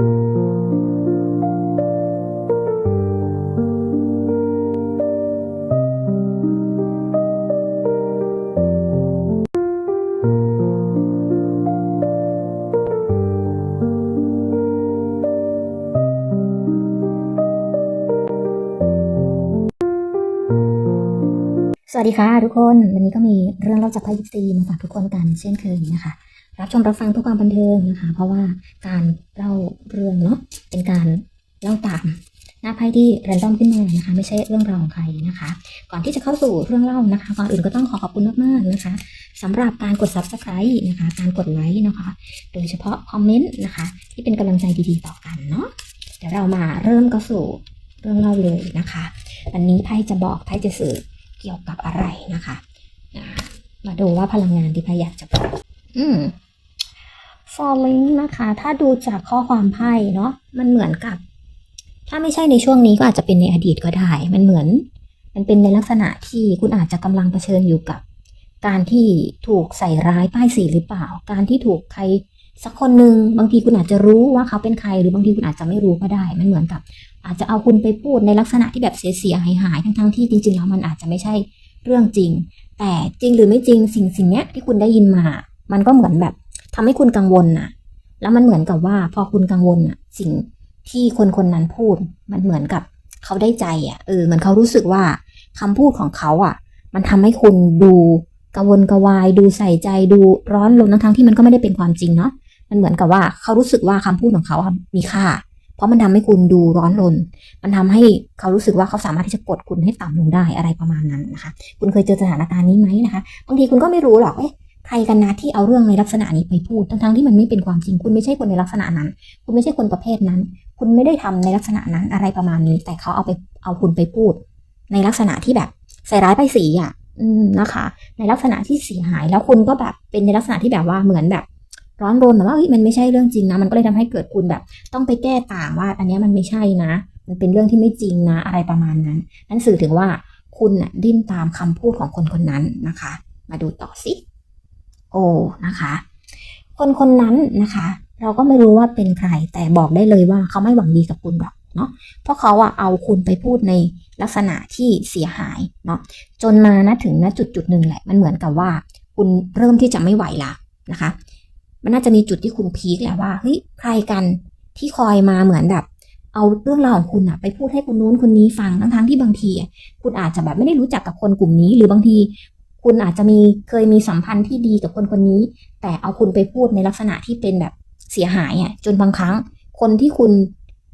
สวัสดีค่ะทุกคน วันนี้ก็มีเรื่องเล่าจากพ่ยิปซีมาฝากทุกคนกันเช่นเคยนะคะ รับชมรับฟังเพื่อความบันเทิงนะคะ เพราะว่าการเล่าเรื่องเนาะเป็นการเล่าตามหน้าไพ่ที่แรนดอมขึ้นมานะคะ ไม่ใช่เรื่องราวของใครนะคะ ก่อนที่จะเข้าสู่เรื่องเล่านะคะ ก่อนอื่นก็ต้องขอขอบคุณมากๆนะคะสำหรับการกด subscribe นะคะ การกดไลค์นะคะ โดยเฉพาะคอมเมนต์นะคะ ที่เป็นกำลังใจดีๆต่อกันเนาะเดี๋ยวเรามาเริ่มเข้าสู่เรื่องเล่าเลยนะคะ วันนี้ไพ่จะบอกไพ่จะสื่อเกี่ยวกับอะไรนะคะ มาดูว่าพลังงานที่ไพายอยากจะบอกอืม falling นะคะ ถ้าดูจากข้อความไพ่เนาะมันเหมือนกับ ถ้าไม่ใช่ในช่วงนี้ก็อาจจะเป็นในอดีตก็ได้ มันเหมือน มันเป็นในลักษณะที่คุณอาจจะกำลังเผชิญอยู่กับ การที่ถูกใส่ร้ายป้ายสีหรือเปล่า การที่ถูกใครสักคนหนึ่งบางทีคุณอาจจะรู้ว่าเขาเป็นใครหรือบางทีคุณอาจจะไม่รู้ก็ได้ มันเหมือนกับ อาจจะเอาคุณไปพูดในลักษณะที่แบบเสียหายหายๆทั้งๆที่จริงๆแล้วมันอาจจะไม่ใช่เรื่องจริง แต่จริงหรือไม่จริงสิ่งสิ่งเนี้ยที่คุณได้ยินมา มันก็เหมือนแบบ ทำให้คุณกังวลน่ะ แล้วมันเหมือนกับว่าพอคุณกังวลน่ะ สิ่งที่คนคนนั้นพูด มันเหมือนกับเขาได้ใจอะ เออ เหมือนเขารู้สึกว่าคำพูดของเขาอะ มันทำให้คุณดูกังวลกวาย ดูใส่ใจ ดูร้อนรนทั้งๆที่มันก็ไม่ได้เป็นความจริงเนาะ มันเหมือนกับว่าเขารู้สึกว่าคำพูดของเขาอะมีค่า เพราะมันทำให้คุณดูร้อนรน มันทำให้เขารู้สึกว่าเขาสามารถที่จะกดคุณให้ต่ำลงได้อะไรประมาณนั้นนะคะ คุณเคยเจอสถานการณ์นี้ไหมนะคะ บางทีคุณก็ไม่รู้หรอก เอ๊ะ ใครกันนะที่เอาเรื่องในลักษณะนี้ไปพูด ทั้งๆที่มันไม่เป็นความจริง คุณไม่ใช่คนในลักษณะนั้น คุณไม่ใช่คนประเภทนั้น คุณไม่ได้ทำในลักษณะนั้นอะไรประมาณนี้ แต่เขาเอาไปเอาคุณไปพูด ในลักษณะที่แบบใส่ร้ายไปสีอะ อืมนะคะ ในลักษณะที่เสียหายแล้วคุณก็แบบเป็นในลักษณะที่แบบว่าเหมือนแบบร้อนรนแต่ว่ามันไม่ใช่เรื่องจริงนะ มันก็เลยทำให้เกิดคุณแบบ ต้องไปแก้ต่างว่า อันนี้มันไม่ใช่นะ มันเป็นเรื่องที่ไม่จริงนะ อะไรประมาณนั้น นั่นสื่อถึงว่าคุณน่ะดิ้นตามคำพูดของคนคนนั้นนะคะ มาดูต่อสิ โอ้นะคะ คนคนนั้นนะคะ เราก็ไม่รู้ว่าเป็นใคร แต่บอกได้เลยว่าเขาไม่หวังดีกับคุณหรอกเนาะเพราะเขาอะเอาคุณไปพูดในลักษณะที่เสียหายเนาะจนมานะถึงณจุดจุดหนึ่งแหละมันเหมือนกับว่า คุณเริ่มที่จะไม่ไหวละนะคะ มันน่าจะมีจุดที่คุณพีคแหล้วว่าเฮ้ยใครกันที่คอยมาเหมือนแบบ เอาเรื่องราวของคุณอะไปพูดให้คนนู้นคนนี้ฟังทั้งๆที่บางที คุณอาจจะแบบไม่ได้รู้จักกับคนกลุ่มนี้ หรือบางที คุณอาจจะมีเคยมีสัมพันธ์ที่ดีกับคนคนนี้ แต่เอาคุณไปพูดในลักษณะที่เป็นแบบเสียหายอะจนบางครั้ง คนที่คุณ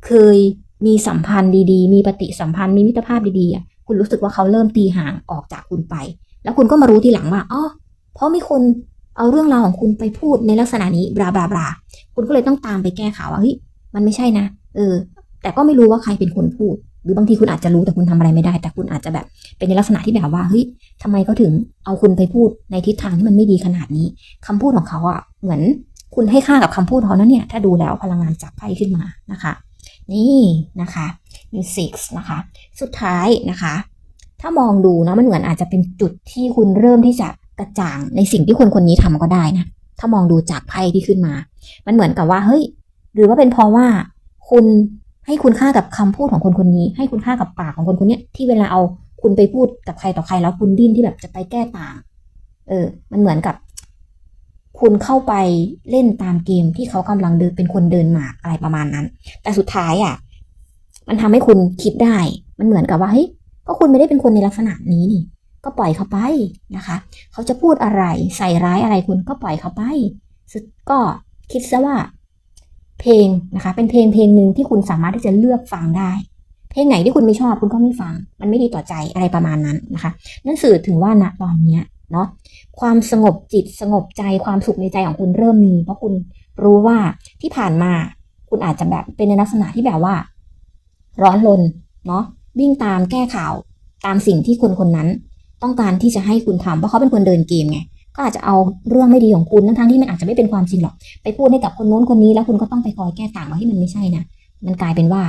เคยมีสัมพันธ์ดีๆ มีปฏิสัมพันธ์มีมิตรภาพดีๆอะคุณรู้สึกว่าเขาเริ่มตีห่างออกจากคุณไป แล้วคุณก็มารู้ทีหลังว่าอ๋อเพราะมีคนเอาเรื่องราวของคุณไปพูดในลักษณะนี้บลาบลาบลาคุณก็เลยต้องตามไปแก้ข่าวว่าเฮ้ยมันไม่ใช่นะ เออ แต่ก็ไม่รู้ว่าใครเป็นคนพูด หรือบางทีคุณอาจจะรู้แต่คุณทำอะไรไม่ได้ แต่คุณอาจจะแบบเป็นในลักษณะที่แบบว่าเฮ้ยทำไมเขาถึงเอาคุณไปพูดในทิศทางที่มันไม่ดีขนาดนี้คำพูดของเขาอะเหมือนคุณให้ค่ากับคำพูดเขานะเนี่ย ถ้าดูแล้วพลังงานจับไพ่ขึ้นมานะคะ นี่นะคะมี six นะคะ สุดท้ายนะคะ ถ้ามองดูนะมันเหมือนอาจจะเป็นจุดที่คุณเริ่มที่จะกระจ่างในสิ่งที่คนคนนี้ทำก็ได้นะถ้ามองดูจากไพ่ที่ขึ้นมา มันเหมือนกับว่าเฮ้ย หรือว่าเป็นเพราะว่าคุณ ให้คุณค่ากับคำพูดของคนคนนี้ ให้คุณค่ากับปากของคนคนนี้ที่เวลาเอาคุณไปพูดกับใครต่อใครแล้วคุณดิ้นที่แบบจะไปแก้ต่าง เออ มันเหมือนกับ คุณเข้าไปเล่นตามเกมที่เขากำลังเดินเป็นคนเดินหมากอะไรประมาณนั้น แต่สุดท้ายอะ มันทำให้คุณคิดได้ มันเหมือนกับว่าเฮ้ยก็คุณไม่ได้เป็นคนในลักษณะนี้นี่ ก็ปล่อยเขาไปนะคะ เขาจะพูดอะไรใส่ร้ายอะไรคุณก็ปล่อยเขาไปสุดก็คิดซะว่า เพลงนะคะ เป็นเพลงเพลงหนึ่งที่คุณสามารถที่จะเลือกฟังได้ เพลงไหนที่คุณไม่ชอบคุณก็ไม่ฟัง มันไม่ดีต่อใจอะไรประมาณนั้นนะคะนั่นสื่อถึงว่าณตอนเนี้เนาะความสงบจิตสงบใจความสุขในใจของคุณเริ่มมี เพราะคุณรู้ว่าที่ผ่านมาคุณอาจจะแบบเป็นในลักษณะที่แบบว่า ร้อนรนเนาะวิ่งตามแก้ข่าวตามสิ่งที่คนคนนั้น ต้องการที่จะให้คุณทำเพราะเขาเป็นคนเดินเกมไง ก็อาจจะเอาเรื่องไม่ดีของคุณทั้งๆที่มันอาจจะไม่เป็นความจริงหรอก ไปพูดให้กับคนโน้นคนนี้แล้วคุณก็ต้องไปคอยแก้ต่างว่าที่มันไม่ใช่นะมันกลายเป็นว่า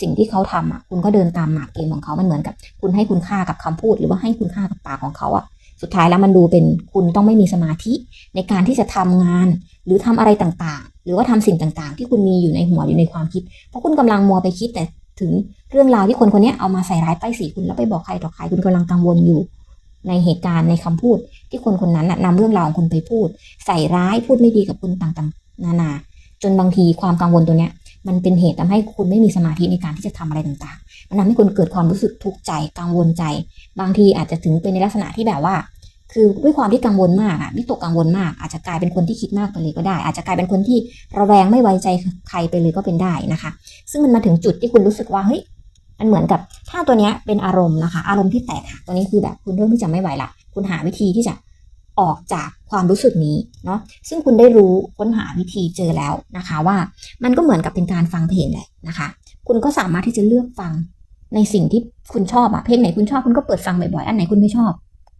สิ่งที่เขาทำอะคุณก็เดินตามหมากเกมของเขามันเหมือนกับ คุณให้คุณค่ากับคำพูด หรือว่าให้คุณค่ากับปากของเขาอะสุดท้ายแล้วมันดูเป็นคุณต้องไม่มีสมาธิ ในการที่จะทำงาน หรือทำอะไรต่างๆ หรือว่าทำสิ่งต่างๆ ที่คุณมีอยู่ในหัวอยู่ในความคิด เพราะคุณกำลังมัวไปคิดแต่ถึงเรื่องราวที่คนคนนี้เอามาใส่ร้ายป้ายสีคุณแล้วไปบอกใครต่อใครคุณกำลังกังวลอยู่ ในเหตุการณ์ในคำพูดที่คนคนนั้นน่ะนำเรื่องราวของคุณไปพูด ใส่ร้ายพูดไม่ดีกับคุณต่างๆ นานา จนบางทีความกังวลตัวเนี้ยมันเป็นเหตุทำให้คุณไม่มีสมาธิในการที่จะทำอะไรต่างๆ มันทำให้คุณเกิดความรู้สึกทุกข์ใจกังวลใจ บางทีอาจจะถึงเป็นในลักษณะที่แบบว่า คือด้วยความที่กังวลมากอะวิตกกังวลมาก อาจจะกลายเป็นคนที่คิดมากไปเลยก็ได้ อาจจะกลายเป็นคนที่ระแวงไม่ไว้ใจใครไปเลยก็เป็นได้นะคะ ซึ่งมันมาถึงจุดที่คุณรู้สึกว่าเฮ้ย มันเหมือนกับถ้าตัวเนี้ยเป็นอารมณ์นะคะ อารมณ์ที่แตกหักตัวนี้คือแบบคุณเริ่มที่จะไม่ไหวละคุณหาวิธีที่จะออกจากความรู้สึกนี้เนาะซึ่งคุณได้รู้ค้นหาวิธีเจอแล้วนะคะว่ามันก็เหมือนกับเป็นการฟังเพลงแหละนะคะ คุณก็สามารถที่จะเลือกฟังในสิ่งที่คุณชอบอะเพลงไหนคุณชอบคุณก็เปิดฟังบ่อยๆอันไหนคุณไม่ชอบ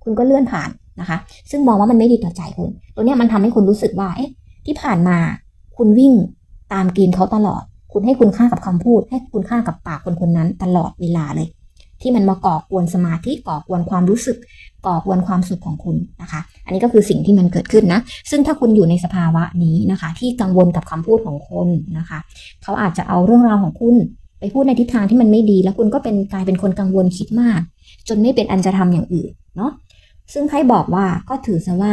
คุณก็เลื่อนผ่านนะคะ ซึ่งมองว่ามันไม่ดีต่อใจคุณ ตัวเนี้ยมันทำให้คุณรู้สึกว่าเอ๊ะที่ผ่านมาคุณวิ่งตามกณฑ์เขาตลอด คุณให้คุณค่ากับคำพูด ให้คุณค่ากับปากคนคนนั้นตลอดเวลาเลย ที่มันมาก่อกวนสมาธิก่อกวนความรู้สึก ก่อกวนความสุขของคุณนะคะ อันนี้ก็คือสิ่งที่มันเกิดขึ้นนะ ซึ่งถ้าคุณอยู่ในสภาวะนี้นะคะ ที่กังวลกับคำพูดของคนนะคะ เขาอาจจะเอาเรื่องราวของคุณไปพูดในทิศทางที่มันไม่ดี แล้วคุณก็เป็นกลายเป็นคนกังวลคิดมาก จนไม่เป็นอันจะทำอย่างอื่นเนาะซึ่งไพ่บอกว่าก็ถือซะว่า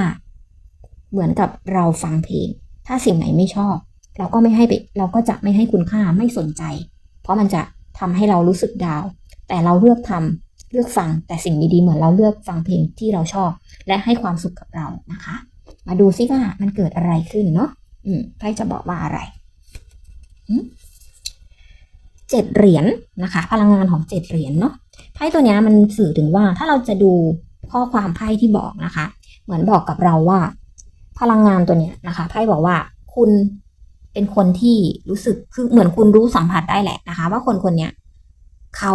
เหมือนกับเราฟังเพลง ถ้าสิ่งไหนไม่ชอบ เราก็ไม่ให้ไปเราก็จะไม่ให้คุณค่าไม่สนใจ เพราะมันจะทำให้เรารู้สึกดาว แต่เราเลือกทำเลือกฟังแต่สิ่งดีๆ เหมือนเราเลือกฟังเพลงที่เราชอบ และให้ความสุขกับเรานะคะ มาดูซิว่ามันเกิดอะไรขึ้นเนาะอืมไพ่จะบอกว่าอะไรเจ็ดเหรียญนะคะ พลังงานของเจ็ดเหรียญเนาะไพ่ตัวเนี้ยมันสื่อถึงว่าถ้าเราจะดูข้อความไพ่ที่บอกนะคะ เหมือนบอกกับเราว่า พลังงานตัวเนี้ยนะคะไพ่บอกว่าคุณ เป็นคนที่รู้สึกคือเหมือนคุณรู้สัมผัสได้แหละนะคะ ว่าคนคนเนี้ยเขา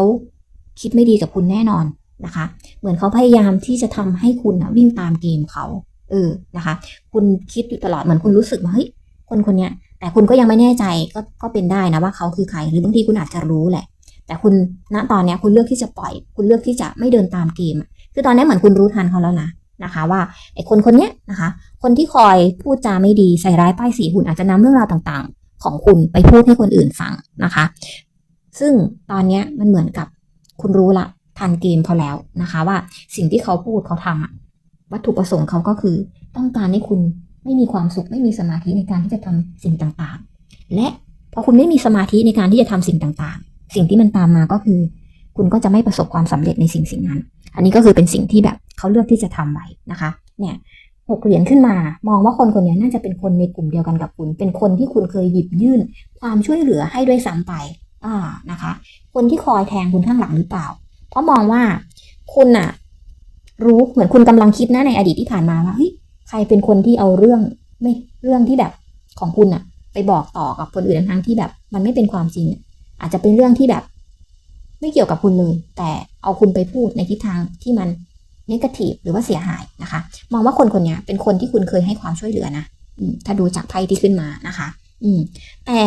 คิดไม่ดีกับคุณแน่นอนนะคะ เหมือนเขาพยายามที่จะทำให้คุณนะวิ่งตามเกมเขาเออนะคะ คุณคิดอยู่ตลอดเหมือนคุณรู้สึกว่าเฮ้ยคนคนเนี้ยแต่คุณก็ยังไม่แน่ใจก็ก็เป็นได้นะว่าเขาคือใคร หรือบางทีคุณอาจจะรู้แหละ แต่คุณณตอนเนี้ยคุณเลือกที่จะปล่อย คุณเลือกที่จะไม่เดินตามเกมคือตอนนี้เหมือนคุณรู้ทันเขาแล้วนะนะคะ ว่าไอ้คนคนเนี้ยนะคะ คนที่คอยพูดจาไม่ดีใส่ร้ายป้ายสีคุณอาจจะนำเรื่องราวต่างๆ ของคุณไปพูดให้คนอื่นฟังนะคะ ซึ่งตอนนี้มันเหมือนกับคุณรู้ละทันเกมเขาแล้วนะคะว่าสิ่งที่เขาพูดเขาทำอะวัตถุประสงค์เขาก็คือ ต้องการให้คุณไม่มีความสุขไม่มีสมาธิในการที่จะทำสิ่งต่างๆ และพอคุณไม่มีสมาธิในการที่จะทำสิ่งต่างๆ สิ่งที่มันตามมาก็คือ คุณก็จะไม่ประสบความสำเร็จในสิ่งสิ่งนั้น อันนี้ก็คือเป็นสิ่งที่แบบเขาเลือกที่จะทำไว้นะคะ เนี่ย หกเหรียญขึ้นมา มองว่าคนคนนี้น่าจะเป็นคนในกลุ่มเดียวกันกับคุณ เป็นคนที่คุณเคยหยิบยื่น ความช่วยเหลือให้ด้วยซ้ำไป อ่านะคะ คนที่คอยแทงคุณข้างหลังหรือเปล่า เพราะมองว่าคุณน่ะรู้เหมือนคุณกำลังคิดนะในอดีตที่ผ่านมาว่าเฮ้ยใครเป็นคนที่เอาเรื่องไม่เรื่องที่แบบของคุณน่ะไปบอกต่อกับคนอื่นทั้งที่แบบ มันไม่เป็นความจริง อาจจะเป็นเรื่องที่แบบ ไม่เกี่ยวกับคุณเลย แต่เอาคุณไปพูดในทิศทางที่มัน นกทีฟหรือว่าเสียหายนะคะ มองว่าคนคนนี้เป็นคนที่คุณเคยให้ความช่วยเหลือนะถ้าดูจากไพ่ที่ขึ้นมานะคะ อืม แต่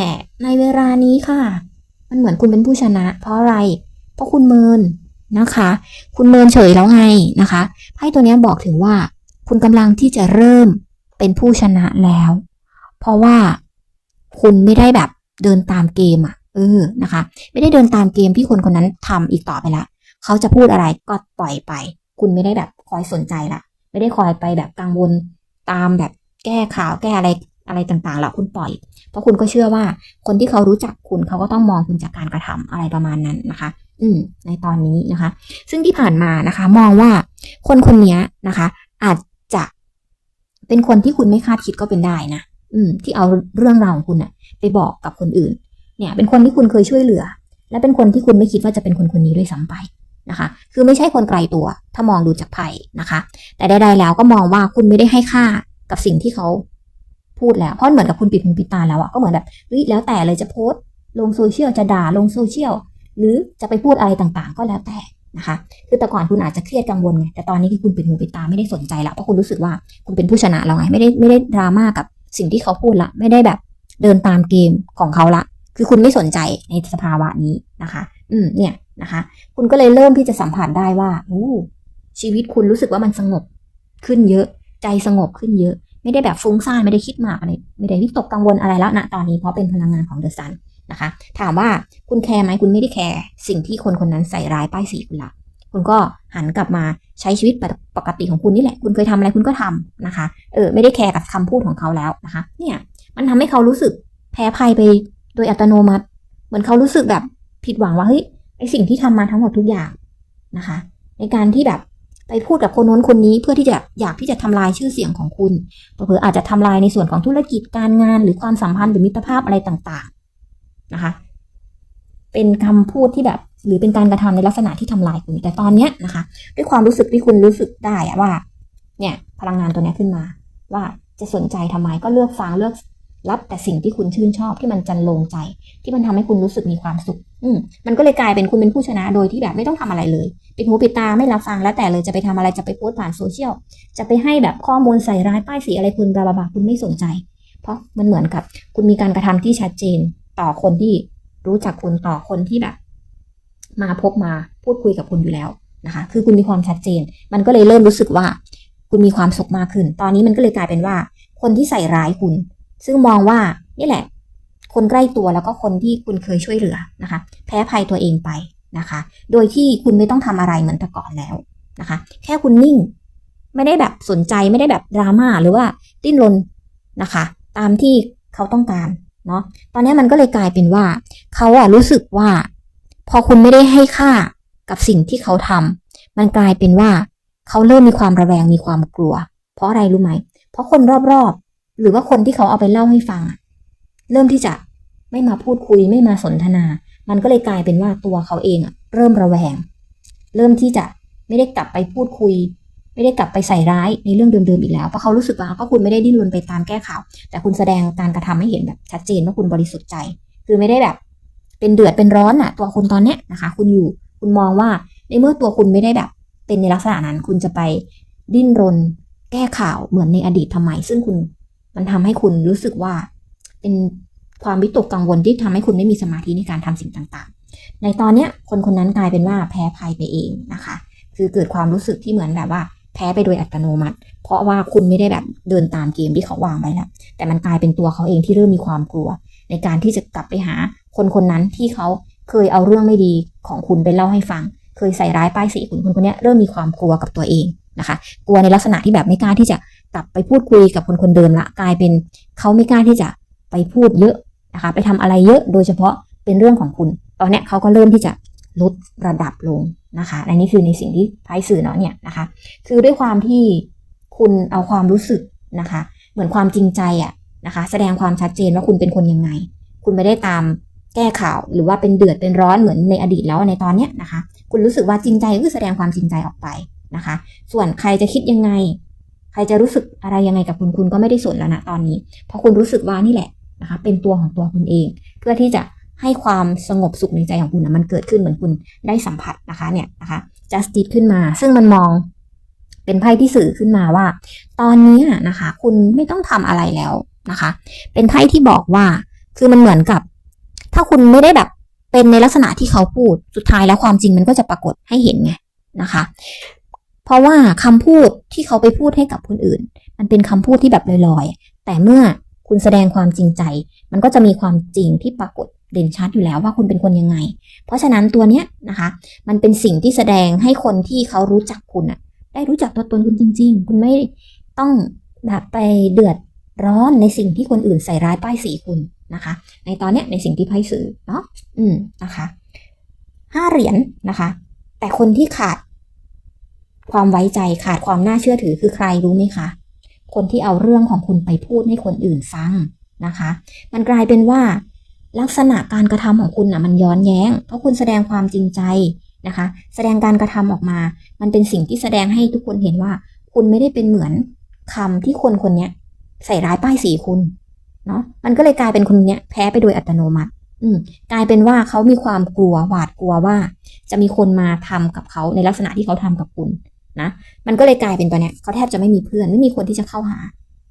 ในเวลานี้ค่ะ มันเหมือนคุณเป็นผู้ชนะ เพราะอะไร เพราะคุณเมินนะคะ คุณเมินเฉยแล้วไงนะคะไพ่ตัวนี้บอกถึงว่า คุณกำลังที่จะเริ่มเป็นผู้ชนะแล้ว เพราะว่าคุณไม่ได้แบบเดินตามเกมอะ เออนะคะ ไม่ได้เดินตามเกมที่คนคนนั้นทำอีกต่อไปละเขาจะพูดอะไรก็ปล่อยไป คุณไม่ได้แบบคอยสนใจละไม่ได้คอยไปแบบกังวลตามแบบแก้ข่าวแก้อะไรอะไรต่างๆละคุณปล่อย เพราะคุณก็เชื่อว่าคนที่เขารู้จักคุณเขาก็ต้องมองคุณจากการกระทำอะไรประมาณนั้นนะคะ อืม ในตอนนี้นะคะ ซึ่งที่ผ่านมานะคะ มองว่าคนคนนี้นะคะ อาจจะเป็นคนที่คุณไม่คาดคิดก็เป็นได้นะอืม ที่เอาเรื่องราวของคุณอะไปบอกกับคนอื่น เนี่ย เป็นคนที่คุณเคยช่วยเหลือ และเป็นคนที่คุณไม่คิดว่าจะเป็นคนคนนี้ด้วยซ้ำไป นะคะ คือไม่ใช่คนไกลตัวถ้ามองดูจากไพ่นะคะ แต่ใดๆแล้วก็มองว่าคุณไม่ได้ให้ค่ากับสิ่งที่เขาพูดแล้ว เพราะเหมือนกับคุณปิดหูปิดตาแล้วอะก็เหมือนแบบเฮ้ยแล้วแต่เลยจะโพสต์ ลงโซเชียลจะด่าลงโซเชียลหรือจะไปพูดอะไรต่างๆ ก็แล้วแต่นะคะ คือแต่ก่อนคุณอาจจะเครียดกังวลไงแต่ตอนนี้คือคุณปิดหูปิดตาไม่ได้สนใจละเพราะคุณรู้สึกว่าคุณเป็นผู้ชนะแล้วไงไม่ได้ไม่ได้ดราม่ากับสิ่งที่เขาพูดละไม่ได้แบบเดินตามเกมของเขาละ คือคุณไม่สนใจในสภาวะนี้นะคะ อืมเนี่ย นะคะ คุณก็เลยเริ่มที่จะสัมผัสได้ว่าอู้ชีวิตคุณรู้สึกว่ามันสงบขึ้นเยอะ ใจสงบขึ้นเยอะ ไม่ได้แบบฟุ้งซ่านไม่ได้คิดมากอะไรไม่ได้วิตกกังวลอะไรแล้วนะตอนนี้เพราะเป็นพลังงานของเดอะซันนะคะ ถามว่าคุณแคร์ไหมคุณไม่ได้แคร์สิ่งที่คนคนนั้นใส่ร้ายป้ายสีคุณละคุณก็หันกลับมาใช้ชีวิตปกติของคุณนี่แหละ คุณเคยทำอะไรคุณก็ทำนะคะ เออ ไม่ได้แคร์กับคำพูดของเขาแล้วนะคะ เนี่ย มันทำให้เขารู้สึกแพ้ภัยไปโดยอัตโนมัติ เหมือนเขารู้สึกแบบผิดหวังว่าเฮ้ย ไอสิ่งที่ทำมาทั้งหมดทุกอย่างนะคะ ในการที่แบบไปพูดกับคนโน้นคนนี้เพื่อที่จะอยากที่จะทำลายชื่อเสียงของคุณเผื่ออาจจะทำลายในส่วนของธุรกิจการงาน หรือความสัมพันธ์หรือมิตรภาพอะไรต่างๆนะคะ เป็นคำพูดที่แบบหรือเป็นการกระทำในลักษณะที่ทำลายคุณแต่ตอนเนี้ยนะคะ ด้วยความรู้สึกที่คุณรู้สึกได้อะว่า เนี่ย พลังงานตัวนี้ขึ้นมา ว่าจะสนใจทำไมก็เลือกฟังเลือก รับแต่สิ่งที่คุณชื่นชอบที่มันจันลงใจ ที่มันทำให้คุณรู้สึกมีความสุข อืมมันก็เลยกลายเป็นคุณเป็นผู้ชนะโดยที่แบบไม่ต้องทำอะไรเลยปิดหูปิดตาไม่รับฟังแล้วแต่เลยจะไปทำอะไรจะไปโพสต์ผ่านโซเชียลจะไปให้แบบข้อมูลใส่ร้ายป้ายสีอะไรคุณบลาบลาคุณไม่สนใจ เพราะมันเหมือนกับ คุณมีการกระทำที่ชัดเจน ต่อคนที่รู้จักคุณต่อคนที่แบบ มาพบมาพูดคุยกับคุณอยู่แล้วนะคะ คือคุณมีความชัดเจน มันก็เลยเริ่มรู้สึกว่า คุณมีความสุขมากขึ้น ตอนนี้มันก็เลยกลายเป็นว่า คนที่ใส่ร้ายคุณ ซึ่งมองว่านี่แหละ คนใกล้ตัวแล้วก็คนที่คุณเคยช่วยเหลือนะคะ แพ้ภัยตัวเองไปนะคะ โดยที่คุณไม่ต้องทำอะไรเหมือนแต่ก่อนแล้วนะคะ แค่คุณนิ่ง ไม่ได้แบบสนใจไม่ได้แบบดราม่าหรือว่าดิ้นรนนะคะ ตามที่เขาต้องการเนาะตอนนี้มันก็เลยกลายเป็นว่า เขาอะรู้สึกว่า พอคุณไม่ได้ให้ค่ากับสิ่งที่เขาทำมันกลายเป็นว่า เขาเริ่มมีความระแวงมีความกลัว เพราะอะไรรู้ไหม เพราะคนรอบๆ หรือว่าคนที่เขาเอาไปเล่าให้ฟัง เริ่มที่จะไม่มาพูดคุยไม่มาสนทนา มันก็เลยกลายเป็นว่าตัวเขาเองอะเริ่มระแวง เริ่มที่จะไม่ได้กลับไปพูดคุย ไม่ได้กลับไปใส่ร้ายในเรื่องเดิมๆอีกแล้วเพราะเขารู้สึกว่าก็คุณไม่ได้ดิ้นรนไปตามแก้ข่าว แต่คุณแสดงการกระทำให้เห็นแบบชัดเจนว่าคุณบริสุทธิ์ใจ คือไม่ได้แบบ เป็นเดือดเป็นร้อนอะตัวคุณตอนเนี้ยนะคะ คุณอยู่คุณมองว่าในเมื่อตัวคุณไม่ได้แบบ เป็นในลักษณะนั้นคุณจะไปดิ้นรน แก้ข่าวเหมือนในอดีตทำไม ซึ่งคุณ มันทำให้คุณรู้สึกว่า เป็นความวิตกกังวลที่ทำให้คุณไม่มีสมาธิในการทำสิ่งต่างๆ ในตอนเนี้ยคนคนนั้นกลายเป็นว่าแพ้ภัยไปเองนะคะ คือเกิดความรู้สึกที่เหมือนแบบว่า แพ้ไปโดยอัตโนมัติ เพราะว่าคุณไม่ได้แบบเดินตามเกมที่เขาวางไว้แล้วแต่มันกลายเป็นตัวเขาเองที่เริ่มมีความกลัว ในการที่จะกลับไปหาคนคนนั้นที่เขาเคยเอาเรื่องไม่ดีของคุณไปเล่าให้ฟัง เคยใส่ร้ายป้ายสีคุณคนคนนี้เริ่มมีความกลัวกับตัวเองนะคะ กลัวในลักษณะที่แบบไม่กล้าที่จะ กลับไปพูดคุยกับคนคนเดิมละกลายเป็นเขาไม่กล้าที่จะไปพูดเยอะนะคะ ไปทำอะไรเยอะโดยเฉพาะเป็นเรื่องของคุณ ตอนเนี้ยเขาก็เริ่มที่จะลดระดับลงนะคะและนี่คือในสิ่งที่ไพ่สื่อเนาะเนี่ยนะคะ คือด้วยความที่คุณเอาความรู้สึกนะคะ เหมือนความจริงใจอะนะคะ แสดงความชัดเจนว่าคุณเป็นคนยังไง คุณไม่ได้ตามแก้ข่าวหรือว่าเป็นเดือดเป็นร้อนเหมือนในอดีตแล้วในตอนเนี้ยนะคะ คุณรู้สึกว่าจริงใจก็คือแสดงความจริงใจออกไปนะคะ ส่วนใครจะคิดยังไง ครจะรู้สึกอะไรยังไงกับคุณคุณก็ไม่ได้สนแล้วนะตอนนี้ เพราะคุณรู้สึกว่านี่แหละนะคะเป็นตัวของตัวคุณเอง เพื่อที่จะให้ความสงบสุขในใจของคุณนะมันเกิดขึ้นเหมือนคุณได้สัมผัสนะคะเนี่ยนะคะ justice ขึ้นมา ซึ่งมันมองเป็นไพ่ที่สื่อขึ้นมาว่า ตอนนี้นะคะ คุณไม่ต้องทำอะไรแล้วนะคะ เป็นไพ่ที่บอกว่าคือมันเหมือนกับ ถ้าคุณไม่ได้แบบเป็นในลักษณะที่เขาพูดสุดท้ายแล้วความจริงมันก็จะปรากฏให้เห็นไงนะคะ เพราะว่าคำพูดที่เขาไปพูดให้กับคนอื่น มันเป็นคำพูดที่แบบลอยๆ แต่เมื่อคุณแสดงความจริงใจ มันก็จะมีความจริงที่ปรากฏเด่นชัดอยู่แล้วว่าคุณเป็นคนยังไง เพราะฉะนั้นตัวเนี้ยนะคะ มันเป็นสิ่งที่แสดงให้คนที่เขารู้จักคุณอะได้รู้จักตัวตนคุณจริง ๆ คุณไม่ต้องแบบไปเดือดร้อนในสิ่งที่คนอื่นใส่ร้ายป้ายสีคุณนะคะ ในตอนเนี้ยในสิ่งที่ไพ่สื่อเนาะ อืมนะคะห้าเหรียญนะคะ แต่คนที่ขาด ความไว้ใจขาดความน่าเชื่อถือคือใครรู้ไหมคะ คนที่เอาเรื่องของคุณไปพูดให้คนอื่นฟังนะคะ มันกลายเป็นว่า ลักษณะการกระทำของคุณอะมันย้อนแย้ง เพราะคุณแสดงความจริงใจนะคะ แสดงการกระทำออกมา มันเป็นสิ่งที่แสดงให้ทุกคนเห็นว่า คุณไม่ได้เป็นเหมือนคำที่คนคนนี้ใส่ร้ายป้ายสีคุณเนาะมันก็เลยกลายเป็นคนเนี้ยแพ้ไปโดยอัตโนมัติ อืมกลายเป็นว่าเขามีความกลัวหวาดกลัวว่า จะมีคนมาทำกับเขาในลักษณะที่เขาทำกับคุณ นะมันก็เลยกลายเป็นตัวเนี้ยเขาแทบจะไม่มีเพื่อนไม่มีคนที่จะเข้าหา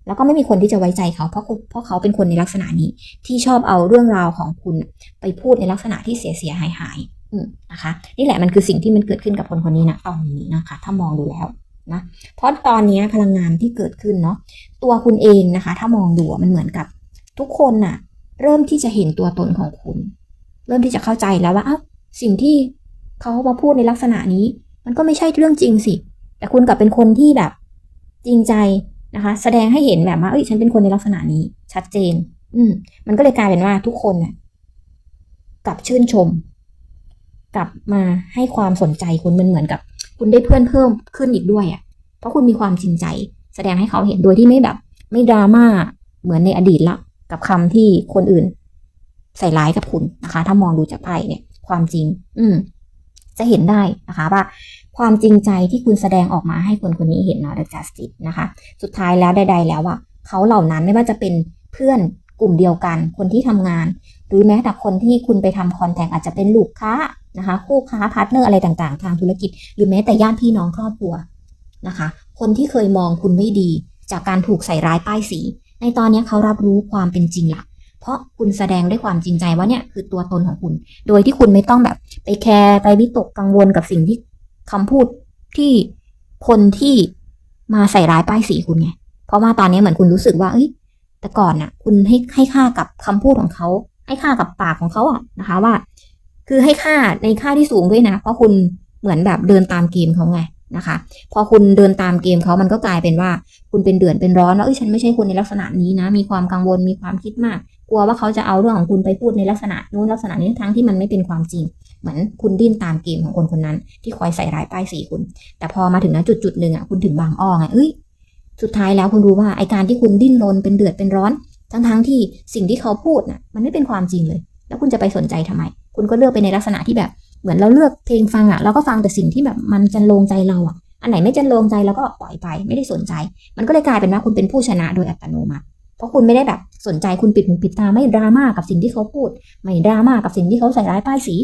แล้วก็ไม่มีคนที่จะไว้ใจเขาเพราะเพราะเขาเป็นคนในลักษณะนี้ ที่ชอบเอาเรื่องราวของคุณไปพูดในลักษณะที่เสียเสียหายหายนะคะนี่แหละมันคือสิ่งที่มันเกิดขึ้นกับคนคนนี้นะตอนนี้นะคะ ถ้ามองดูแล้วนะเพราะตอนนี้พลังงานที่เกิดขึ้นเนาะตัวคุณเองนะคะ ถ้ามองดูมันเหมือนกับทุกคนน่ะ เริ่มที่จะเห็นตัวตนของคุณ เริ่มที่จะเข้าใจแล้วว่าอ้าวสิ่งที่เขามาพูดในลักษณะนี้ มันก็ไม่ใช่เรื่องจริงสิ แต่คุณกลับเป็นคนที่แบบจริงใจนะคะ แสดงให้เห็นแบบว่าเอ้ยฉันเป็นคนในลักษณะนี้ ชัดเจน อืม มันก็เลยกลายเป็นว่าทุกคนน่ะกลับชื่นชม กลับมาให้ความสนใจคุณมันเหมือนกับ คุณได้เพื่อนเพิ่มขึ้นอีกด้วยอะ เพราะคุณมีความจริงใจ แสดงให้เขาเห็นโดยที่ไม่แบบ ไม่ดราม่าเหมือนในอดีตละกับคำที่คนอื่น ใส่ร้ายกับคุณนะคะ ถ้ามองดูจากไพ่เนี่ย ความจริง อืม จะเห็นได้นะคะว่าความจริงใจที่คุณแสดงออกมาให้คนคนนี้เห็นเนาะ The Justice นะคะ สุดท้ายแล้วใด ๆ แล้วอะเขาเหล่านั้นไม่ว่าจะเป็นเพื่อนกลุ่มเดียวกัน คนที่ทำงาน หรือแม้แต่คนที่คุณไปทำคอนแทคอาจจะเป็นลูกค้านะคะ คู่ค้าพาร์ทเนอร์อะไรต่างๆ ทางธุรกิจ หรือแม้แต่ญาติพี่น้องครอบครัวนะคะ คนที่เคยมองคุณไม่ดี จากการถูกใส่ร้ายป้ายสี ในตอนนี้เขารับรู้ความเป็นจริงละ เพราะคุณแสดงด้วยความจริงใจว่าเนี่ยคือตัวตนของคุณ โดยที่คุณไม่ต้องแบบไปแคร์ไปวิตกกังวลกับสิ่งที่คำพูดที่คนที่มาใส่ร้ายป้ายสีคุณไง เพราะว่าตอนนี้เหมือนคุณรู้สึกว่า เอ้ย แต่ก่อนน่ะ คุณให้ให้ค่ากับคำพูดของเขา ให้ค่ากับปากของเขาอะนะคะว่า คือให้ค่าในค่าที่สูงด้วยนะ เพราะคุณเหมือนแบบเดินตามเกมเขาไงนะคะ พอคุณเดินตามเกมเขามันก็กลายเป็นว่า คุณเป็นเดือดเป็นร้อนว่าเอ้ย ฉันไม่ใช่คนในลักษณะนี้นะ มีความกังวล มีความคิดมาก กลัวว่าเขาจะเอาเรื่องของคุณไปพูดในลักษณะนู้นลักษณะนี้ทั้งที่มันไม่เป็นความจริง เหมือนคุณดิ้นตามเกมของคนคนนั้น ที่คอยใส่ร้ายป้ายสีคุณ แต่พอมาถึงณจุดจุดหนึ่งอะคุณถึงบางอ้อไงเอ้ยสุดท้ายแล้วคุณรู้ว่าไอการที่คุณดิ้นรนเป็นเดือดเป็นร้อน ทั้งทั้งที่สิ่งที่เขาพูดน่ะมันไม่เป็นความจริงเลย แล้วคุณจะไปสนใจทำไม คุณก็เลือกไปในลักษณะที่แบบเหมือนเราเลือกเพลงฟังอะเราก็ฟังแต่สิ่งที่แบบมันจันลงใจเราอะอันไหนไม่จันลงใจเราก็ปล่อยไป ไม่ได้สนใจ มันก็เลยกลายเป็นว่าคุณเป็นผู้ชนะโดยอัตโนมัติ เพราะคุณไม่ได้แบบสนใจคุณปิดหูปิดตาไม่ดราม่ากับสิ่งที่เขาพูด ไม่ดราม่ากับสิ่งที่เขาใส่ร้ายป้ายสี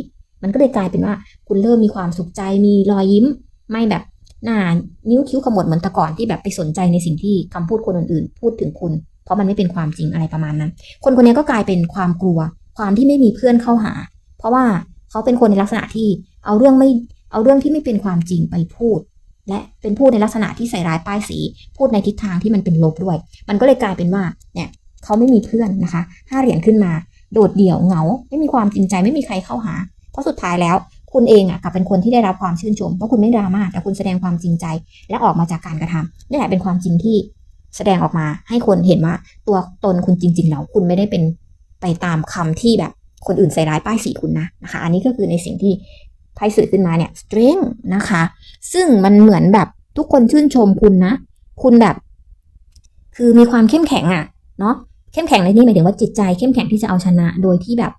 มันก็เลยกลายเป็นว่า คุณเริ่มมีความสุขใจมีรอยยิ้ม ไม่แบบหน้านิ้วคิ้วขมวดเหมือนแต่ก่อนที่แบบไปสนใจในสิ่งที่คำพูดคนอื่นๆ พูดถึงคุณ เพราะมันไม่เป็นความจริงอะไรประมาณนั้น คนคนนี้ก็กลายเป็นความกลัว ความที่ไม่มีเพื่อนเข้าหา เพราะว่าเขาเป็นคนในลักษณะที่เอาเรื่องไม่เอาเรื่องที่ไม่เป็นความจริงไปพูด และเป็นพูดในลักษณะที่ใส่ร้ายป้ายสี พูดในทิศทางที่มันเป็นลบด้วย มันก็เลยกลายเป็นว่าเนี่ยเขาไม่มีเพื่อนนะคะห้าเหรียญขึ้นมา โดดเดี่ยวเหงา ไม่มีความจริงใจไม่มีใครเข้าหา เพราะสุดท้ายแล้ว คุณเองอะกลับเป็นคนที่ได้รับความชื่นชมเพราะคุณไม่ดราม่าแต่คุณแสดงความจริงใจ และออกมาจากการกระทำนี่แหละเป็นความจริงที่แสดงออกมาให้คนเห็นว่าตัวตนคุณจริงๆแล้วคุณไม่ได้เป็นไปตามคำที่แบบคนอื่นใส่ร้ายป้ายสีคุณนะนะคะ อันนี้ก็คือในสิ่งที่ ไพ่สื่อขึ้นมาเนี่ย strength นะคะ ซึ่งมันเหมือนแบบทุกคนชื่นชมคุณนะ คุณแบบ คือมีความเข้มแข็งอะเนาะเข้มแข็งในที่หมายถึงว่าจิตใจเข้มแข็งที่จะเอาชนะ โดยที่แบบ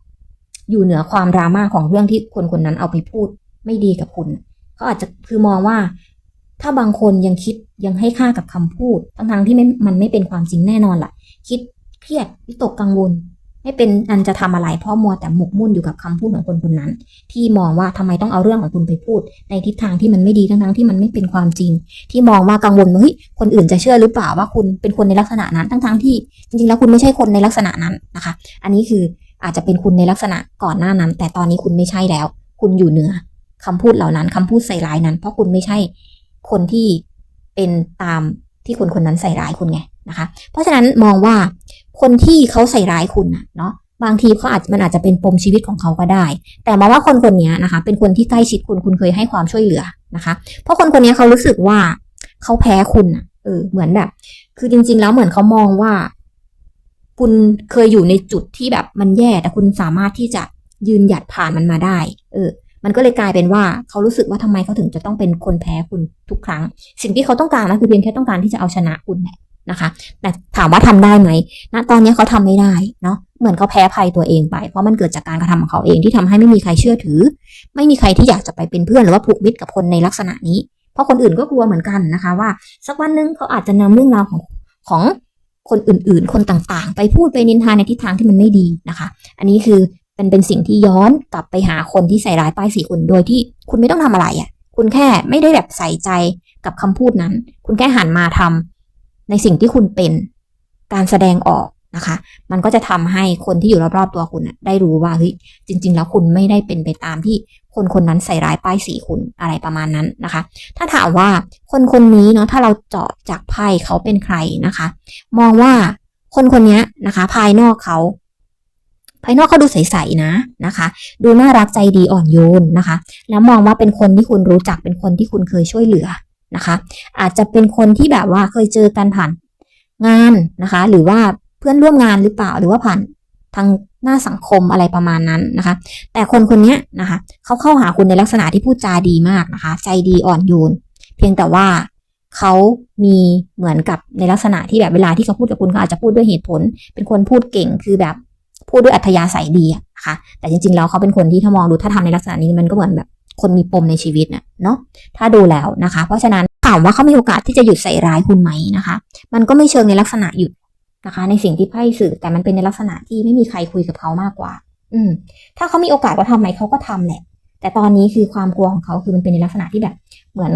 อยู่เหนือความดราม่าของเรื่องที่คนคนนั้นเอาไปพูดไม่ดีกับคุณเขาอาจจะคือมองว่า ถ้าบางคนยังคิดยังให้ค่ากับคำพูดทั้งๆที่ไม่มันไม่เป็นความจริงแน่นอนล่ะ คิดเครียดวิตกกังวล ไม่เป็นอันจะทำอะไรเพราะมัวแต่หมกมุ่นอยู่กับคำพูดของคนคนนั้น ที่มองว่าทำไมต้องเอาเรื่องของคุณไปพูด ในทิศทางที่มันไม่ดีทั้งๆที่มันไม่เป็นความจริง ที่มองว่ากังวลว่าเฮ้ยคนอื่นจะเชื่อหรือเปล่าว่าคุณเป็นคนในลักษณะนั้นทั้งๆที่ จริงๆแล้วคุณไม่ใช่คนในลักษณะนั้นนะคะ อันนี้คืออาจจะเป็นคุณในลักษณะก่อนหน้านั้น แต่ตอนนี้คุณไม่ใช่แล้ว คุณอยู่เหนือคำพูดเหล่านั้นคำพูดใส่ร้ายนั้น เพราะคุณไม่ใช่คนที่เป็นตามที่คนคนนั้นใส่ร้ายคุณไงนะคะ เพราะฉะนั้นมองว่า คนที่เขาใส่ร้ายคุณนะเนาะบางทีเขาอาจมันอาจจะเป็นปมชีวิตของเขาก็ได้ แต่มาว่าคนคนนี้นะคะ เป็นคนที่ใกล้ชิดคุณคุณเคยให้ความช่วยเหลือนะคะ เพราะคนคนนี้เขารู้สึกว่าเขาแพ้คุณเออเหมือนแบบ คือจริง ๆ แล้วเหมือนเขามองว่า คุณเคยอยู่ในจุดที่แบบมันแย่แต่คุณสามารถที่จะยืนหยัดผ่านมันมาได้ เออ มันก็เลยกลายเป็นว่าเขารู้สึกว่าทำไมเขาถึงจะต้องเป็นคนแพ้คุณทุกครั้ง สิ่งที่เขาต้องการนะคือเพียงแค่ต้องการที่จะเอาชนะคุณแหละ นะคะ แต่ถามว่าทำได้ไหมณตอนนี้เขาทำไม่ได้เนาะเหมือนเขาแพ้ภัยตัวเองไป เพราะมันเกิดจากการกระทำของเขาเองที่ทำให้ไม่มีใครเชื่อถือ ไม่มีใครที่อยากจะไปเป็นเพื่อนหรือว่าผูกมิตรกับคนในลักษณะนี้ เพราะคนอื่นก็กลัวเหมือนกันนะคะ ว่า สักวันหนึ่งเขาอาจจะนำเรื่องราวของของคนอื่นๆ คนต่างๆ ไปพูดไปนินทาในทิศทางที่มันไม่ดีนะคะ อันนี้คือเป็นเป็นสิ่งที่ย้อนกลับไปหาคนที่ใส่ร้ายป้ายสีคุณโดยที่คุณไม่ต้องทำอะไรอะ่ะ คุณแค่ไม่ได้แบบใส่ใจกับคำพูดนั้น คุณแค่หันมาทำ ในสิ่งที่คุณเป็นการแสดงออกนะคะ มันก็จะทำให้คนที่อยู่รอบๆตัวคุณได้รู้ว่าเฮ้ยจริง ๆ แล้วคุณไม่ได้เป็นไปตามที่คนคนนั้นใส่ร้ายป้ายสีคุณอะไรประมาณนั้นนะคะ ถ้าถามว่าคนคนนี้เนาะถ้าเราเจาะจากไพ่เขาเป็นใครนะคะ มองว่าคนคนนี้นะคะ ภายนอกเขา ภายนอกเขาดูใสๆนะนะคะ ดูน่ารักใจดีอ่อนโยนนะคะ แล้วมองว่าเป็นคนที่คุณรู้จักเป็นคนที่คุณเคยช่วยเหลือ นะคะ อาจจะเป็นคนที่แบบว่าเคยเจอกันผ่านงานนะคะ หรือว่าเพื่อนร่วมงานหรือเปล่าหรือว่าผ่านทางหน้าสังคมอะไรประมาณนั้นนะคะ แต่คนคนนี้นะคะเขาเข้าหาคุณในลักษณะที่พูดจาดีมากนะคะ ใจดีอ่อนโยนเพียงแต่ว่าเขามีเหมือนกับในลักษณะที่แบบเวลาที่เขาพูดกับคุณเขาอาจจะพูดด้วยเหตุผล เป็นคนพูดเก่งคือแบบพูดด้วยอัธยาศัยดีอะนะคะแต่จริงๆแล้วเขาเป็นคนที่ถ้ามองดูถ้าทำในลักษณะนี้มันก็เหมือนแบบ คนมีปมในชีวิตนะเนาะถ้าดูแล้วนะคะ เพราะฉะนั้นถามว่าเขามีโอกาสที่จะหยุดใส่ร้ายคุณไหมนะคะ มันก็ไม่เชิงในลักษณะหยุดนะคะ ในสิ่งที่ไพ่สื่อแต่มันเป็นในลักษณะที่ไม่มีใครคุยกับเขามากกว่า อืม ถ้าเขามีโอกาสก็ทำไหมเขาก็ทำแหละ แต่ตอนนี้คือความกลัวของเขาคือมันเป็นในลักษณะที่แบบ เหมือน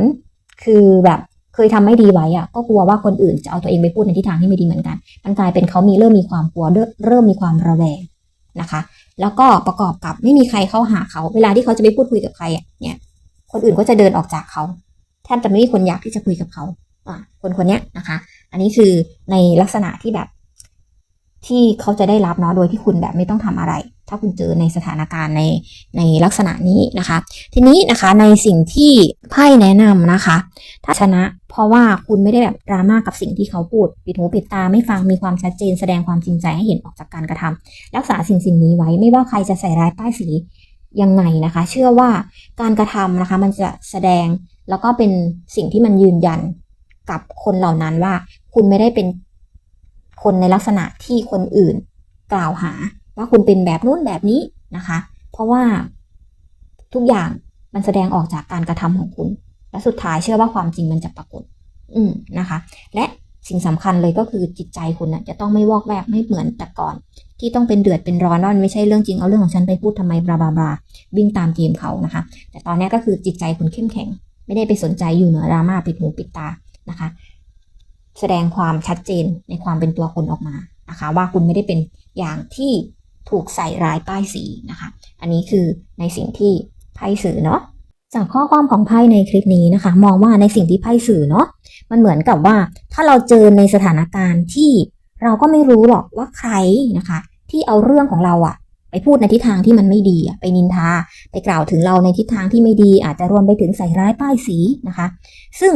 คือแบบเคยทำไม่ดีไว้อะก็กลัวว่าคนอื่นจะเอาตัวเองไปพูดในทิศทางที่ไม่ดีเหมือนกัน มันกลายเป็นเขามีเริ่มมีความกลัวเริ่มมีความระแวงนะคะ แล้วก็ประกอบกับไม่มีใครเข้าหาเขา เวลาที่เขาจะไปพูดคุยกับใครอะเนี่ย คนอื่นก็จะเดินออกจากเขาแทบจะไม่มีคนอยากที่จะคุยกับเขาอ่าคนคนเนี้ยนะคะ อันนี้คือในลักษณะที่แบบที่เขาจะได้รับเนาะโดยที่คุณแบบไม่ต้องทำอะไร ถ้าคุณเจอในสถานการณ์ในในลักษณะนี้นะคะ ทีนี้นะคะในสิ่งที่ไพ่แนะนำนะคะ ถ้าชนะเพราะว่าคุณไม่ได้แบบดราม่ากับสิ่งที่เขาพูด ปิดหูปิดตาไม่ฟังมีความชัดเจน แสดงความจริงใจให้เห็นออกจากการกระทำรักษาสิ่งสิ่งนี้ไว้ไม่ว่าใครจะใส่ร้ายป้ายสียังไงนะคะ เชื่อว่าการกระทำนะคะมันจะแสดงแล้วก็เป็นสิ่งที่มันยืนยันกับคนเหล่านั้นว่า คุณไม่ได้เป็นคนในลักษณะที่คนอื่นกล่าวหา ว่าคุณเป็นแบบนู้นแบบนี้นะคะ เพราะว่าทุกอย่างมันแสดงออกจากการกระทำของคุณ และสุดท้ายเชื่อว่าความจริงมันจะปรากฏ อืมนะคะ และสิ่งสำคัญเลยก็คือจิตใจคุณนะจะต้องไม่วอกแวกไม่เหมือนแต่ก่อน ที่ต้องเป็นเดือดเป็นร้อนว่นไม่ใช่เรื่องจริงเอาเรื่องของฉันไปพูดทำไมบลาบลาบลาวิ่งตามเกมเขานะคะ แต่ตอนนี้ก็คือจิตใจคุณเข้มแข็ง ไม่ได้ไปสนใจอยู่เหนือดราม่าปิดหูปิดตานะคะ แสดงความชัดเจนในความเป็นตัวคุณออกมานะคะ ว่าคุณไม่ได้เป็นอย่างที่ ถูกใส่ร้ายป้ายสีนะคะ อันนี้คือในสิ่งที่ไพ่สื่อเนาะจากข้อความของไพ่ในคลิปนี้นะคะ มองว่าในสิ่งที่ไพ่สื่อเนาะมันเหมือนกับว่าถ้าเราเจอในสถานการณ์ที่เราก็ไม่รู้หรอกว่าใครนะคะ ที่เอาเรื่องของเราอะไปพูดในทิศทางที่มันไม่ดีอะไปนินทา ไปกล่าวถึงเราในทิศทางที่ไม่ดี อาจจะรวมไปถึงใส่ร้ายป้ายสีนะคะ ซึ่ง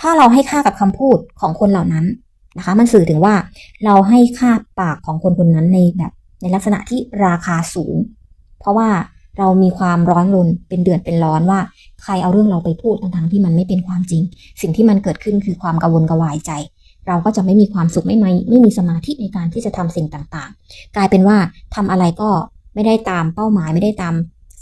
ถ้าเราให้ค่ากับคำพูดของคนเหล่านั้นนะคะ มันสื่อถึงว่าเราให้ค่าปากของคนคนนั้นในแบบ ในลักษณะที่ราคาสูง เพราะว่าเรามีความร้อนรนเป็นเดือดเป็นร้อนว่า ใครเอาเรื่องเราไปพูดทั้งๆที่มันไม่เป็นความจริง สิ่งที่มันเกิดขึ้นคือความกังวลกวายใจ เราก็จะไม่มีความสุขไม่ไม่ไม่มีสมาธิในการที่จะทำสิ่งต่างๆ กลายเป็นว่าทำอะไรก็ไม่ได้ตามเป้าหมายไม่ได้ตาม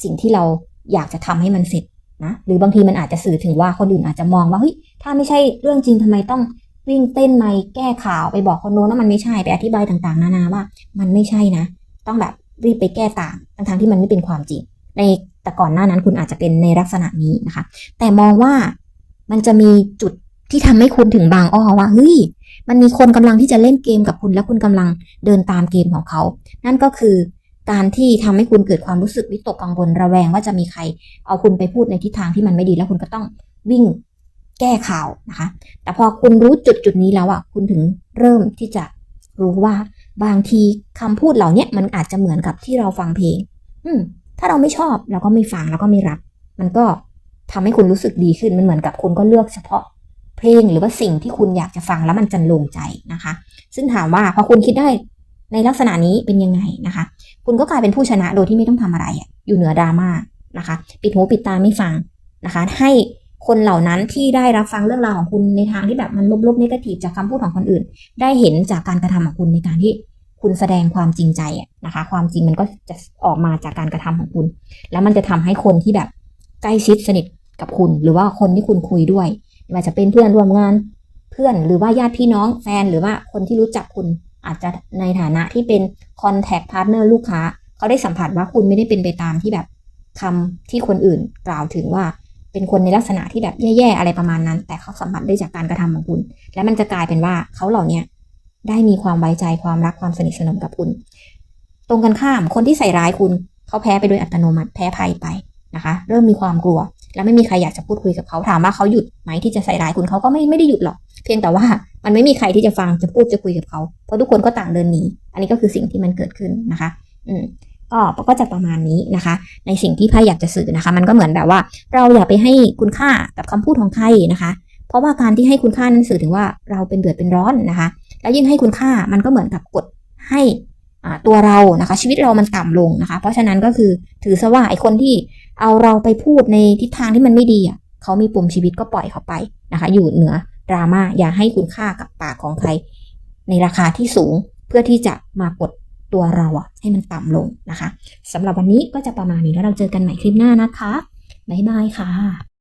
สิ่งที่เราอยากจะทำให้มันเสร็จนะหรือบางทีมันอาจจะสื่อถึงว่าคนอื่นอาจจะมองว่าเฮ้ยถ้าไม่ใช่เรื่องจริงทำไมต้อง วิ่งเต้นไม่แก้ข่าวไปบอกคนโน้นว่ามันไม่ใช่ไปอธิบายต่างๆ นานาว่า มันไม่ใช่นะ ต้องแบบรีบไปแก้ต่างทั้งๆที่มันไม่เป็นความจริง ในแต่ก่อนหน้านั้นคุณอาจจะเป็นในลักษณะนี้นะคะ แต่มองว่ามันจะมีจุดที่ทำให้คุณถึงบางอ้อว่าเฮ้ยมันมีคนกำลังที่จะเล่นเกมกับคุณ และคุณกำลังเดินตามเกมของเขา นั่นก็คือการที่ทำให้คุณเกิดความรู้สึกวิตกกังวลระแวงว่าจะมีใคร เอาคุณไปพูดในทิศทางที่มันไม่ดีแล้วคุณก็ต้องวิ่ง แก้ข่าวนะคะ แต่พอคุณรู้จุดจุดนี้แล้วอะคุณถึงเริ่มที่จะรู้ว่าบางทีคำพูดเหล่านี้มันอาจจะเหมือนกับที่เราฟังเพลง อืม ถ้าเราไม่ชอบเราก็ไม่ฟังเราก็ไม่รับ มันก็ทำให้คุณรู้สึกดีขึ้นมันเหมือนกับคุณก็เลือกเฉพาะเพลงหรือว่าสิ่งที่คุณอยากจะฟังแล้วมันจะลงใจนะคะ ซึ่งถามว่าพอคุณคิดได้ในลักษณะนี้เป็นยังไงนะคะ คุณก็กลายเป็นผู้ชนะโดยที่ไม่ต้องทำอะไรอยู่เหนือดราม่านะคะ ปิดหูปิดตาไม่ฟังนะคะ ให้ คนเหล่านั้นที่ได้รับฟังเรื่องราวของคุณในทางที่แบบมันลบๆนิเกทีฟจากคำพูดของคนอื่น ได้เห็นจากการกระทำของคุณในการที่คุณแสดงความจริงใจนะคะ ความจริงมันก็จะออกมาจากการกระทำของคุณ แล้วมันจะทำให้คนที่แบบใกล้ชิดสนิทกับคุณ หรือว่าคนที่คุณคุยด้วยไม่ว่าจะเป็นเพื่อนร่วมงานเพื่อนหรือว่าญาติพี่น้องแฟนหรือว่าคนที่รู้จักคุณอาจจะในฐานะที่เป็น contact partner ลูกค้า เขาได้สัมผัสว่าคุณไม่ได้เป็นไปตามที่แบบคำที่คนอื่นกล่าวถึงว่า เป็นคนในลักษณะที่แบบแย่ๆอะไรประมาณนั้น แต่เขาสัมผัสได้จากการกระทำของคุณ และมันจะกลายเป็นว่าเขาเหล่าเนี้ได้มีความไว้ใจความรักความสนิทสนมกับคุณ ตรงกันข้ามคนที่ใส่ร้ายคุณเขาแพ้ไปโดยอัตโนมัติแพ้ภัยไปนะคะ เริ่มมีความกลัว แล้วไม่มีใครอยากจะพูดคุยกับเขาถามว่าเขาหยุดไหมที่จะใส่ร้ายคุณเขาก็ไม่ไม่ได้หยุดหรอก เพียงแต่ว่ามันไม่มีใครที่จะฟังจะพูดจะคุยกับเขา เพราะทุกคนก็ต่างเดินหนีอันนี้ก็คือสิ่งที่มันเกิดขึ้นนะคะ อืม ก็ก็จะประมาณนี้นะคะ ในสิ่งที่ไพ่อยากจะสื่อนะคะ มันก็เหมือนแบบว่า เราอย่าไปให้คุณค่ากับคำพูดของใครนะคะ เพราะว่าการที่ให้คุณค่านั้นสื่อถึงว่าเราเป็นเดือดเป็นร้อนนะคะ แล้วยิ่งให้คุณค่ามันก็เหมือนกับกดให้ตัวเรานะคะ ชีวิตเรามันต่ำลงนะคะ เพราะฉะนั้นก็คือถือซะว่าไอ้คนที่เอาเราไปพูดในทิศทางที่มันไม่ดีอะเขามีปมชีวิตก็ปล่อยเขาไปนะคะ อยู่เหนือดราม่าอย่าให้คุณค่ากับปากของใคร ในราคาที่สูงเพื่อที่จะมากด ตัวเราอะให้มันต่ำลงนะคะสำหรับวันนี้ก็จะประมาณนี้แล้วเราเจอกันใหม่คลิปหน้านะคะบ๊ายบายค่ะ